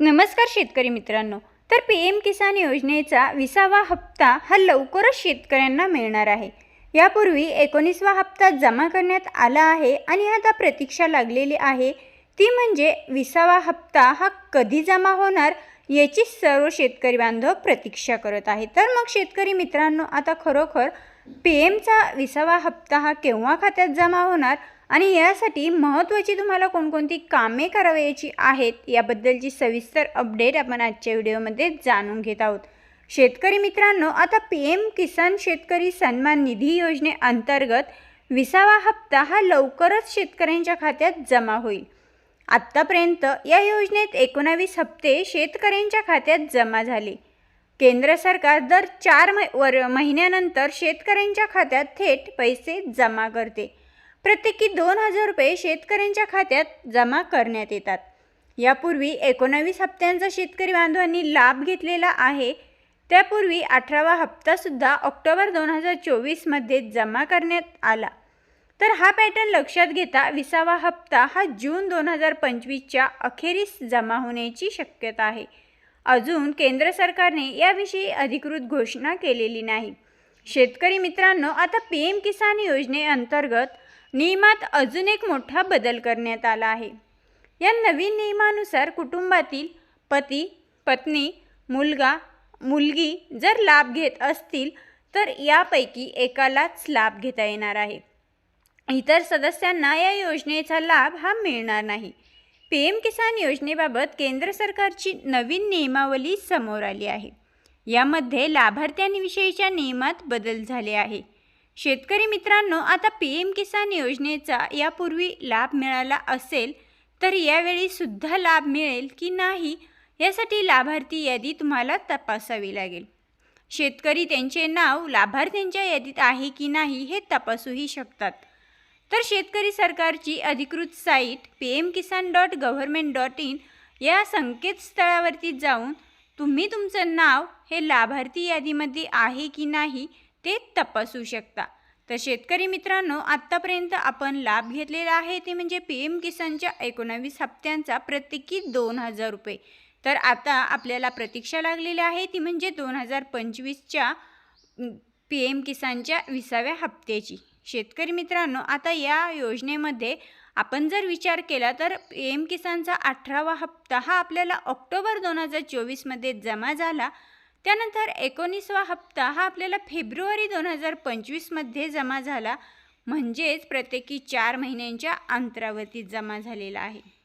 नमस्कार शेतकरी मित्रांनो. तर पी एम किसान योजनेचा विसावा हप्ता हा लवकरच शेतकऱ्यांना मिळणार आहे. यापूर्वी एकोणीसवा हप्ता जमा करण्यात आला आहे आणि आता प्रतीक्षा लागलेली आहे. ती म्हणजे विसावा हप्ता हा कधी जमा होणार याची सर्व शेतकरी बांधव प्रतीक्षा करत आहे तर मग शेतकरी मित्रांनो आता खरोखर पी एमचा विसावा हप्ता हा केव्हा खात्यात जमा होणार? आणि यासाठी महत्त्वाची तुम्हाला कोणकोणती कामे करावयाची आहेत याबद्दलची सविस्तर अपडेट आपण आजच्या व्हिडिओमध्ये जाणून घेत आहोत. शेतकरी मित्रांनो आता पी एम किसान शेतकरी सन्मान निधी योजनेअंतर्गत विसावा हप्ता हा लवकरच शेतकऱ्यांच्या खात्यात जमा होईल. आत्तापर्यंत या योजनेत एकोणावीस हप्ते शेतकऱ्यांच्या खात्यात जमा झाले. केंद्र सरकार दर चार मै वर महिन्यानंतर शेतकऱ्यांच्या खात्यात थेट पैसे जमा करते. प्रत्येकी दोन हजार रुपये शेतकऱ्यांच्या खात्यात जमा करण्यात येतात. यापूर्वी एकोणावीस हप्त्यांचा शेतकरी बांधवांनी लाभ घेतलेला आहे. त्यापूर्वी अठरावा हप्तासुद्धा ऑक्टोबर दोन हजार चोवीसमध्ये जमा करण्यात आला. तर हा पॅटर्न लक्षात घेता विसावा हप्ता हा जून दोन हजार पंचवीसच्या अखेरीस जमा होण्याची शक्यता आहे. अजून केंद्र सरकारने याविषयी अधिकृत घोषणा केलेली नाही. शेतकरी मित्रांनो आता पी एम किसान योजनेअंतर्गत नियमात अजून एक मोठा बदल करण्यात आला आहे. या नवीन नियमानुसार कुटुंबातील पती पत्नी मुलगा मुलगी जर लाभ घेत असतील तर यापैकी एकालाच लाभ घेता येणार आहे. इतर सदस्यांना या योजनेचा लाभ हा मिळणार नाही. पी एम किसान योजनेबाबत केंद्र सरकारची नवीन नियमावली समोर आली आहे. यामध्ये लाभार्थ्यांविषयीच्या नियमात बदल झाले आहे. शेतकरी मित्रांनो आता पी एम किसान योजनेचा यापूर्वी लाभ मिळाला असेल तर यावेळी सुद्धा लाभ मिळेल की नाही यासाठी लाभार्थी यादी तुम्हाला तपासावी लागेल. शेतकरी त्यांचे नाव लाभार्थ्यांच्या यादीत आहे की नाही हे तपासूही शकतात. तर शेतकरी सरकारची अधिकृत site P M Kisan dot government dot in या संकेतस्थळावरती जाऊन तुम्ही तुमचं नाव हे लाभार्थी यादीमध्ये आहे की नाही ते तपासू शकता. तर शेतकरी मित्रांनो आत्तापर्यंत आपण लाभ घेतलेला आहे ते म्हणजे पी एम किसानच्या एकोणावीस हप्त्यांचा प्रत्येकी दोन हजार रुपये. तर आता आपल्याला प्रतीक्षा लागलेली आहे ती म्हणजे दोन हजार पंचवीसच्या पी एम किसानच्या विसाव्या हप्त्याची. शेतकरी मित्रांनो आता या योजनेमध्ये आपण जर विचार केला तर पी एम किसानचा अठरावा हप्ता हा आपल्याला ऑक्टोबर दोन हजार चोवीसमध्ये जमा झाला. त्यानंतर एकोणीसवा हप्ता हा आपल्याला फेब्रुवारी दोन हजार पंचवीसमध्ये जमा झाला. म्हणजेच प्रत्येकी चार महिन्यांच्या अंतरावरती जमा झालेला आहे.